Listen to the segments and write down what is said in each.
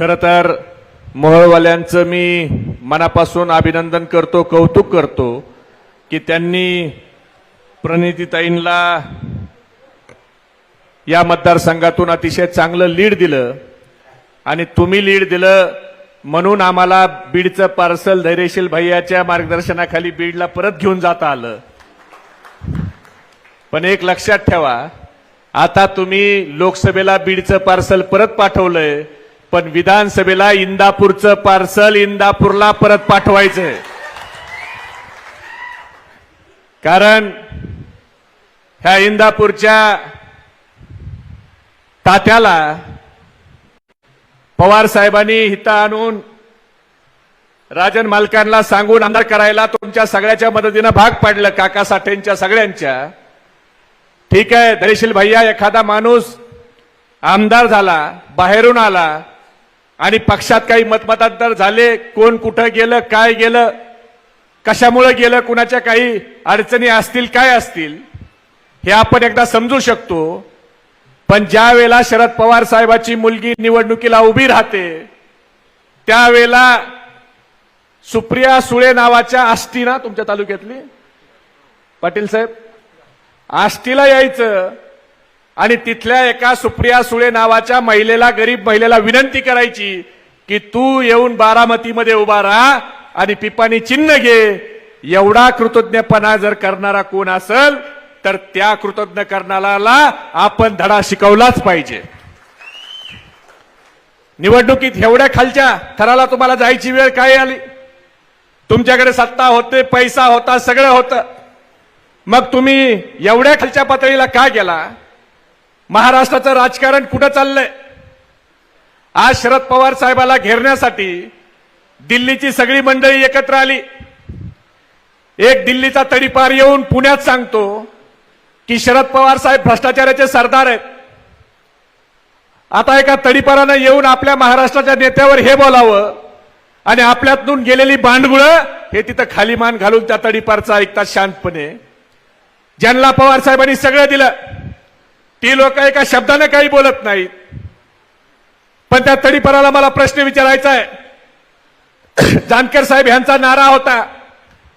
खरं तर मोहळवाल्यांचं मी मनापासून अभिनंदन करतो कौतुक करतो की त्यांनी प्रणितीताईंना या मतदारसंघातून अतिशय चांगलं लीड दिलं. आणि तुम्ही लीड दिलं म्हणून आम्हाला बीडचं पार्सल धैर्यशील भैयाच्या मार्गदर्शनाखाली बीडला परत घेऊन जाता आलं. पण एक लक्षात ठेवा आता तुम्ही लोकसभेला बीडचं पार्सल परत पाठवलंय पण विधानसभेला इंदापूरचं पार्सल इंदापूरला परत पाठवायचंय. कारण ह्या इंदापूरच्या तात्याला पवार साहेबांनी हिता आणून राजन मालकांना सांगून आमदार करायला तुमच्या सगळ्याच्या मदतीनं भाग पाडलं काका साठेंच्या सगळ्यांच्या. ठीक आहे दरेशील भैया एखादा माणूस आमदार झाला बाहेरून आला आणि पक्षात काही मतमतांतर झाले कोण कुठं गेलं काय गेलं कशामुळे गेलं कुणाच्या काही अडचणी असतील काय असतील हे आपण एकदा समजू शकतो. पण ज्या वेळेला शरद पवार साहेबाची मुलगी निवडणुकीला उभी राहते त्यावेळेला सुप्रिया सुळे नावाच्या आष्टी ना तुमच्या तालुक्यातली? पाटील साहेब? आष्टीला यायचं. आणि तिथल्या एका सुप्रिया सुळे नावाच्या महिलेला गरीब महिलेला विनंती करायची की तू येऊन बारामतीमध्ये उभा राहा आणि पिपाणी चिन्ह घे. एवढा कृतज्ञपणा जर करणारा कोण असेल तर त्या कृतज्ञ करणाऱ्याला आपण धडा शिकवलाच पाहिजे. निवडणुकीत एवढ्या खालच्या थराला तुम्हाला जायची वेळ काय आली? तुमच्याकडे सत्ता होते पैसा होता सगळं होतं. मग तुम्ही एवढ्या खालच्या पातळीला का गेला? महाराष्ट्राचं राजकारण कुठं चाललंय? आज शरद पवार साहेबाला घेरण्यासाठी दिल्लीची सगळी मंडळी एकत्र आली. एक दिल्लीचा तडीपार येऊन पुण्यात सांगतो की शरद पवार साहेब भ्रष्टाचाराचे सरदार आहेत. आता एका तडीपारानं येऊन आपल्या महाराष्ट्राच्या नेत्यावर हे बोलावं आणि आपल्यातून गेलेली बांडगुळं हे तिथं खाली मान घालून त्या तडीपारचा ऐकतात शांतपणे. ज्यांना पवार साहेबांनी सगळं दिलं ती लोक एका शब्दाने काही बोलत नाहीत. पण त्या तडीपराला मला प्रश्न विचारायचा आहे. जानकर साहेब यांचा नारा होता.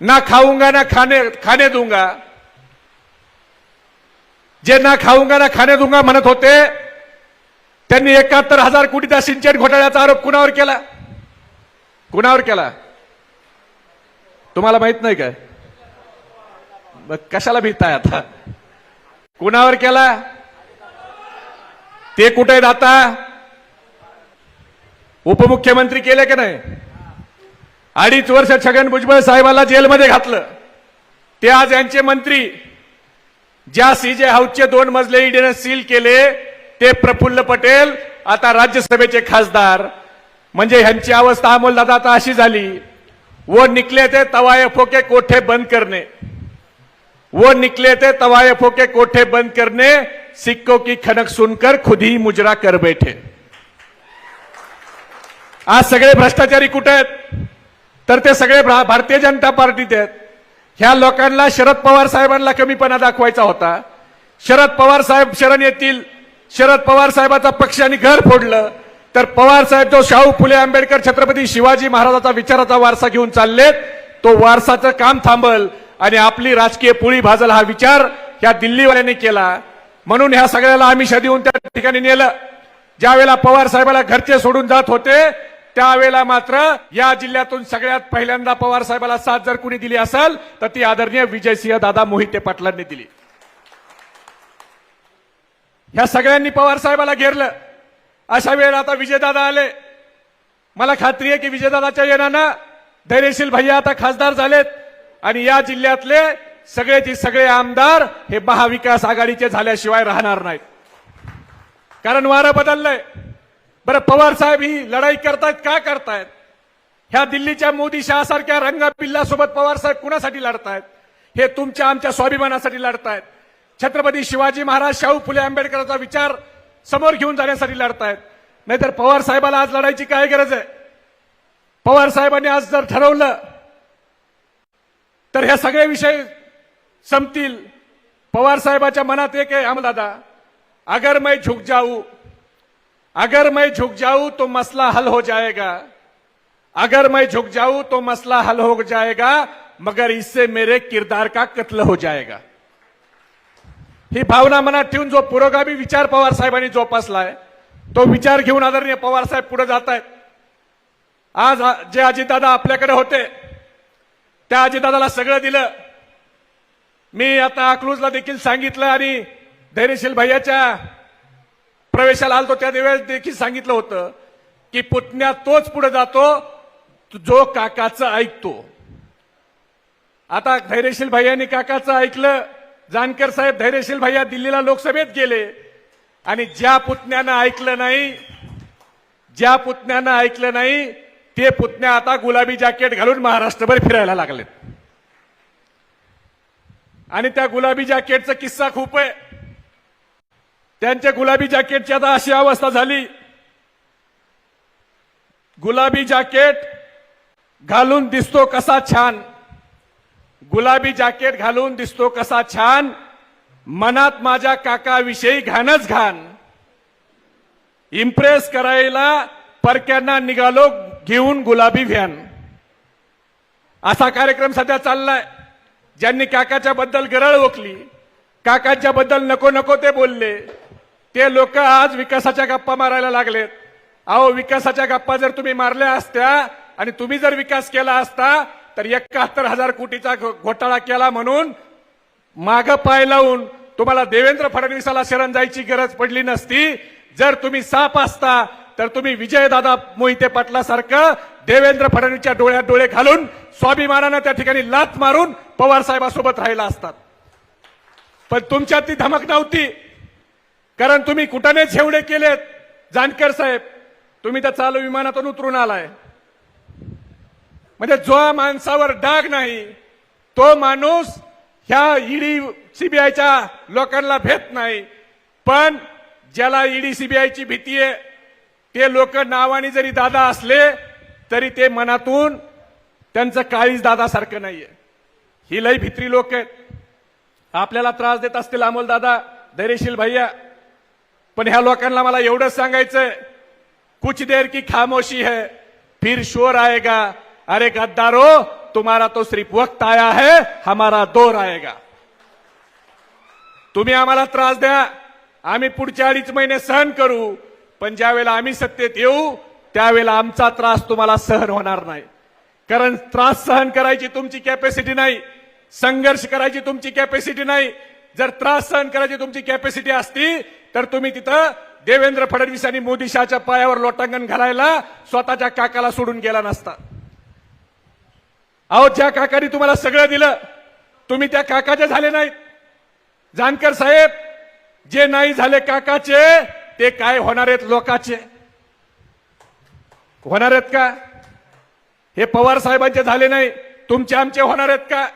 ना खाऊंगा ना खाने खाने दूंगा. जे ना खाऊंगा ना खाने दूंगा म्हणत होते त्यांनी एकाहत्तर हजार कोटीचा सिंचन घोटाळ्याचा आरोप कुणावर केला? कुणावर केला? तुम्हाला माहीत नाही काय? मग कशाला भीताय आता? कुणावर केला? ते कुठे आहेत आता? उपमुख्यमंत्री केले की नाही? अडीच वर्ष छगन भुजबळ साहेबाला जेलमध्ये घातलं. ते आज यांचे मंत्री ज्या सीजे हाऊसचे दोन मजले ईडीनं सील केले ते प्रफुल्ल पटेल आता राज्यसभेचे खासदार. म्हणजे ह्यांची अवस्था अमोलदादा आता अशी झाली वो निकले ते तवाय फोके कोठे बंद करणे. वो निकले ते तवाय फोके कोठे बंद करणे सिक्कों की खनक सुनकर खुद ही मुजरा कर बैठे। आज सगळे भ्रष्टाचारी कुठे आहेत? तर ते सगळे भारतीय जनता पार्टीत आहेत. ह्या लोकांना शरद पवार साहेबांना कमीपणा दाखवायचा होता. शरद पवार साहेब शरण येतील. शरद पवार साहेबाचा पक्ष आणि घर फोडलं. तर पवार साहेब जो शाहू फुले आंबेडकर छत्रपती शिवाजी महाराजाचा विचाराचा वारसा घेऊन चाललेत तो वारसाचं काम थांबल आणि आपली राजकीय पोळी भाजल हा विचार ह्या दिल्लीवाल्यांनी केला. म्हणून ह्या सगळ्याला आमिषा देऊन त्या ठिकाणी नेलं. ज्यावेळेला पवार साहेबाला घरचे सोडून जात होते त्यावेळेला मात्र या जिल्ह्यातून सगळ्यात पहिल्यांदा पवार साहेबाला साथ जर कुणी दिली असेल तर ती आदरणीय विजयसिंह दादा मोहिते पाटलांनी दिली. ह्या सगळ्यांनी पवार साहेबाला घेरलं. अशा वेळेला आता विजयदादा आले. मला खात्री आहे की विजयदादाच्या येण्यानं धैर्यशील भैया आता खासदार झालेत. आणि या जिल्ह्यातले सगळेचे सगळे आमदार हे महाविकास आघाडीचे झाल्याशिवाय राहणार नाहीत. कारण वारं बदललंय. बरं पवार साहेब ही लढाई करतायत का करतायत? ह्या दिल्लीच्या मोदी शहासारख्या रंगा पिल्लासोबत पवार साहेब कुणासाठी लढतायत? हे तुमच्या आमच्या स्वाभिमानासाठी लढतायत. छत्रपती शिवाजी महाराज शाहू फुले आंबेडकरांचा विचार समोर घेऊन जाण्यासाठी लढतायत. नाहीतर पवार साहेबाला आज लढायची काय गरज आहे? पवार साहेबांनी आज जर ठरवलं तर ह्या सगळे विषय संपतील. पवार साहेबाच्या मनात एक आहे आमदादा अगर मैं झुक जाऊ अगर मैं झुक जाऊ तो मसला हल हो जाएगा. अगर मैं झुक जाऊं तो मसला हल हो जाएगा मगर इससे मेरे किरदार का कत्ल हो जाएगा. ही भावना मनात ठेवून जो पुरोगामी विचार पवार साहेबांनी जोपासलाय तो विचार घेऊन आदरणीय पवार साहेब पुढे जात आहेत आज जे अजितदादा आपल्याकडे होते त्या अजितदादाला सगळं दिलं. मी आता अकलूजला देखील सांगितलं आणि धैर्यशील भैयाच्या प्रवेशाला आलतो त्या दिवस देखील सांगितलं होतं की पुतण्या तोच पुढे जातो जो काकाचं ऐकतो. आता धैर्यशील भैयानी काकाचं ऐकलं जानकर साहेब धैर्यशील भैया दिल्लीला लोकसभेत गेले आणि ज्या पुतण्यानं ऐकलं नाही ज्या पुतण्यानं ऐकलं नाही ते पुतण्या आता गुलाबी जॅकेट घालून महाराष्ट्रभर फिरायला लागलेत. आणि त्या गुलाबी जॅकेटचा किस्सा खूप आहे. त्यांच्या गुलाबी जॅकेटची आता अशी अवस्था झाली. गुलाबी जॅकेट घालून दिसतो कसा छान. गुलाबी जॅकेट घालून दिसतो कसा छान. मनात माझ्या काकाविषयी घाणच घाण. इम्प्रेस करायला परक्यांना निघालो घेऊन गुलाबी व्हॅन. असा कार्यक्रम सध्या चाललाय. ज्यांनी काकाच्या बद्दल गरळ ओकली काकांच्या बद्दल नको नको ते बोलले ते लोक आज विकासाच्या गप्पा मारायला लागलेत. अहो विकासाच्या गप्पा जर तुम्ही मारल्या असत्या आणि तुम्ही जर विकास केला असता तर एकाहत्तर हजार कोटीचा घो- घोटाळा केला म्हणून माग पाय लावून तुम्हाला देवेंद्र फडणवीसाला शरण जायची गरज पडली नसती. जर तुम्ही साप असता तर तुम्ही विजयदादा मोहिते पाटलासारखं देवेंद्र फडणवीसच्या डोळ्यात डोळे घालून स्वाभिमानानं त्या ठिकाणी लात मारून पवार साहेबांसोबत राहिला असतात. पण तुमच्यात ती धमक नव्हती. कारण तुम्ही कुठाने छेवडे केलेत. जानकर साहेब तुम्ही त्या चालू विमानातून उतरून आलाय. म्हणजे जो माणसावर डाग नाही तो माणूस ह्या ईडी सीबीआयच्या लोकांना भेट नाही. पण ज्याला ईडी सीबीआयची भीती आहे ते लोक नावाने जरी दादा असले तरी ते मनातून त्यांचं काळीज दादासारखं नाहीये. ही लई भित्री लोक आहेत. आपल्याला त्रास देत असतील अमोल दादा धैर्यशील भैया. पण ह्या लोकांना मला एवढंच सांगायचंय कुछ देर की खामोशी है फिर शोर आएगा. अरे गद्दारो तुम्हारा तो सिर्फ वक्त आया है हमारा दौर आएगा. तुम्ही आम्हाला त्रास द्या आम्ही पुढच्या अडीच महिने सहन करू पण ज्या वेळेला आम्ही सत्तेत येऊ त्यावेळेला आमचा त्रास तुम्हाला सहन होणार नाही. कारण त्रास सहन करायची तुमची कॅपॅसिटी नाही. संघर्ष करायची तुमची कॅपॅसिटी नाही. जर त्रास सहन करायची तुमची कॅपॅसिटी असती तर तुम्ही तिथं देवेंद्र फडणवीस आणि मोदी शहाच्या पायावर लोटांगण घालायला स्वतःच्या काकाला सोडून गेला नसता. अहो ज्या काकाने तुम्हाला सगळं दिलं तुम्ही त्या काकाचे झाले नाहीत. जानकर साहेब जे नाही झाले काकाचे ते काय होणार आहेत लोकाचे? होणार आहेत का? हे पवार साहेबांचे झाले नाही. तुमचे आमचे होणार आहेत का?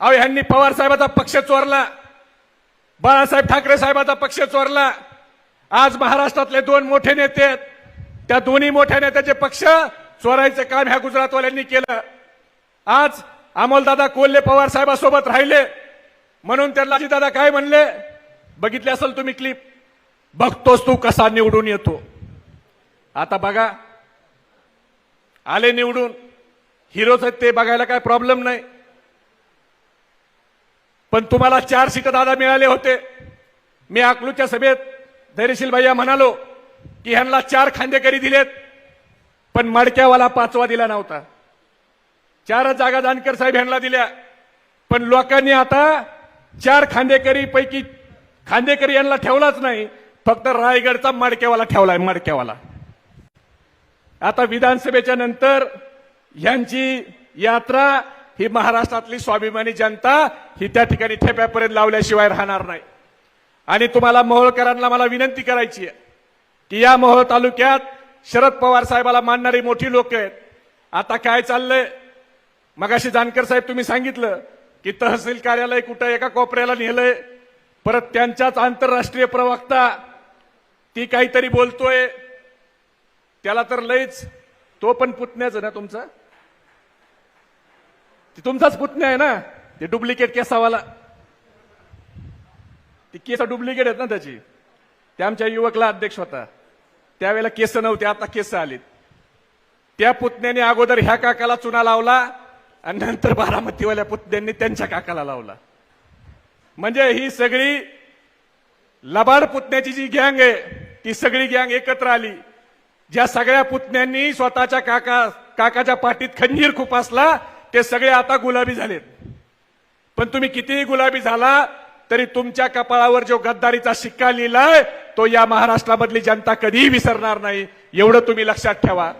अहो ह्यांनी पवार साहेबाचा पक्ष चोरला. बाळासाहेब ठाकरे साहेबाचा पक्ष चोरला. आज महाराष्ट्रातले दोन मोठे नेते आहेत. त्या दोन्ही मोठ्या नेत्याचे पक्ष चोरायचं काम ह्या गुजरातवाल्यांनी केलं. आज अमोलदादा कोल्हे पवार साहेबासोबत राहिले. म्हणून त्यांना दादा काय म्हणले? बघितले असेल तुम्ही क्लिप बघतोस तू कसा निवडून येतो. आता बघा आले निवडून. हिरोच आहेत ते बघायला काय प्रॉब्लेम नाही. पण तुम्हाला चार सीट दादा मिळाले होते. मी अकलूच्या सभेत धैर्यशील भैया म्हणालो की ह्यांना चार खांदेकरी दिलेत पण मडक्यावाला पाचवा दिला नव्हता. चारच जागा जानकर साहेब यांना दिल्या पण लोकांनी आता चार खांदेकरी पैकी खांदेकरी यांना ठेवलाच नाही. फक्त रायगडचा मडक्यावाला ठेवलाय मडक्यावाला. आता विधानसभेच्या नंतर यांची यात्रा ही महाराष्ट्रातली स्वाभिमानी जनता ही त्या ठिकाणी ठेप्यापर्यंत लावल्याशिवाय राहणार नाही. आणि तुम्हाला मोहोळकरांना मला विनंती करायची आहे की या मोहोळ तालुक्यात शरद पवार साहेबाला मानणारी मोठी लोक आहेत. आता काय चाललंय? मगाशी जानकर साहेब तुम्ही सांगितलं की तहसील कार्यालय कुठं एका कोपऱ्याला नेलंय परत त्यांच्याच आंतरराष्ट्रीय प्रवक्ता ती काहीतरी बोलतोय. त्याला तर लयच तो पण पुतण्याचं ना तुमचा? ती तुमचाच पुतण्या आहे ना? ते डुप्लिकेट केसावाला. ती केस डुप्लिकेट आहेत ना त्याची. त्या आमच्या युवकला अध्यक्ष होता. त्यावेळेला केस नव्हते आता केस आलीत. त्या पुतण्याने अगोदर ह्या काकाला चुना लावला आणि नंतर बारामतीवाल्या पुतण्यांनी त्यांच्या काकाला लावला. म्हणजे ही सगळी लबाड पुतण्याची जी गँग आहे ती सगळी गँग एकत्र आली. ज्या सगळ्या पुतण्यांनी स्वतःच्या काका काकाच्या पाठीत खंजीर खुपासला ते सगळे आता गुलाबी झालेत. पण तुम्ही कितीही गुलाबी झाला तरी तुमच्या कपाळावर जो गद्दारीचा शिक्का लिहिलाय तो या महाराष्ट्रामधली जनता कधीही विसरणार नाही. एवढं तुम्ही लक्षात ठेवा.